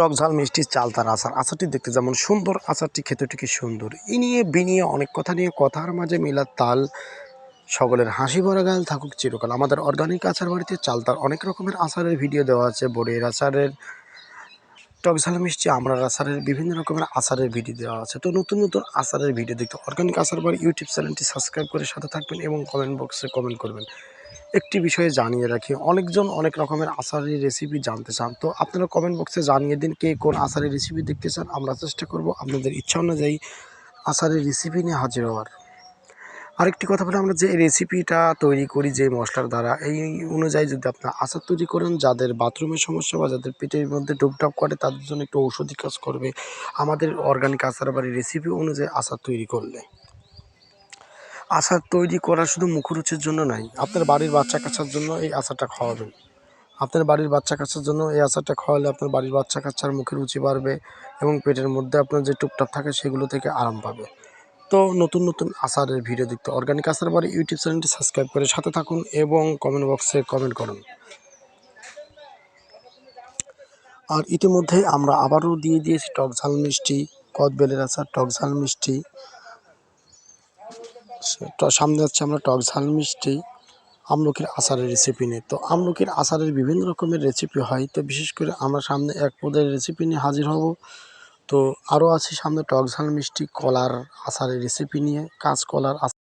টক ঝাল, মিষ্টি চালতার আচার। আচারটি দেখতে যেমন সুন্দর, আচারটি খেতে ঠিক সুন্দর। ই নিয়ে বিনিয়ে অনেক কথা নিয়ে কথার মাঝে মিলার তাল, সকলের হাসি ভরা গাল থাকুক চিরকাল। আমাদের অর্গানিক আচার বাড়িতে চালতার অনেক রকমের আচারের ভিডিও দেওয়া আছে। বড়ের আচারের, টক ঝাল, মিষ্টি আমরার আচারের বিভিন্ন রকমের আচারের ভিডিও দেওয়া আছে। তো নতুন নতুন আচারের ভিডিও দেখতে অর্গানিক আচার বাড়ি ইউটিউব চ্যানেলটি সাবস্ক্রাইব করে সাথে থাকবেন এবং কমেন্ট বক্সে কমেন্ট করবেন। একটি বিষয়ে জানিয়ে রাখি, অনেকজন অনেক রকমের আচারের রেসিপি জানতে চান। তো আপনারা কমেন্ট বক্সে জানিয়ে দিন কে কোন আচারের রেসিপি দেখতে চান, আমরা চেষ্টা করব আপনাদের ইচ্ছা অনুযায়ী আচারের রেসিপি নিয়ে হাজির হওয়ার। আরেকটি কথা বলে, আমরা যে রেসিপিটা তৈরি করি, যে মশলার দ্বারা, এই অনুযায়ী যদি আপনার আচার তৈরি করেন, যাদের বাথরুমের সমস্যা বা যাদের পেটের মধ্যে ডুবডাপ করে, তাদের জন্য একটু ঔষধি কাজ করবে। আমাদের অর্গানিক আচার বাড়ির রেসিপি অনুযায়ী আচার তৈরি করলে। আচার তৈরি করা শুধু মুখরুচির জন্য নয় আপনার বাড়ির বাচ্চা কাচ্চার জন্য এই আচারটা খাওয়াবেন। আপনার বাড়ির বাচ্চা কাচ্চার জন্য এই আচারটা খাওয়ালে আপনার বাড়ির বাচ্চা কাচ্চার মুখে রুচি বাড়বে এবং পেটের মধ্যে আপনার যে টুকটাক থাকে সেগুলো থেকে আরাম পাবে। তো নতুন নতুন আচারের ভিডিও দেখতে অর্গানিক আচার বাড়ি ইউটিউব চ্যানেলটি সাবস্ক্রাইব করে সাথে থাকুন এবং কমেন্ট বক্সে কমেন্ট করুন। আর ইতিমধ্যে আমরা আবারও দিয়ে দিয়েছি টক ঝাল মিষ্টি, কদবেলের আচার, টক ঝাল মিষ্টি সামনে হচ্ছে আমরা টক ঝাল, মিষ্টি, আমলকির আচারের রেসিপি নিয়ে। তো আমলকির আচারের বিভিন্ন রকমের রেসিপি হয়, তো বিশেষ করে আমরা সামনে এক পদের রেসিপি নিয়ে হাজির হব। তো আরও আছে সামনে টক ঝাল, মিষ্টি, কলার আচারের রেসিপি নিয়ে, কাঁচকলার আচার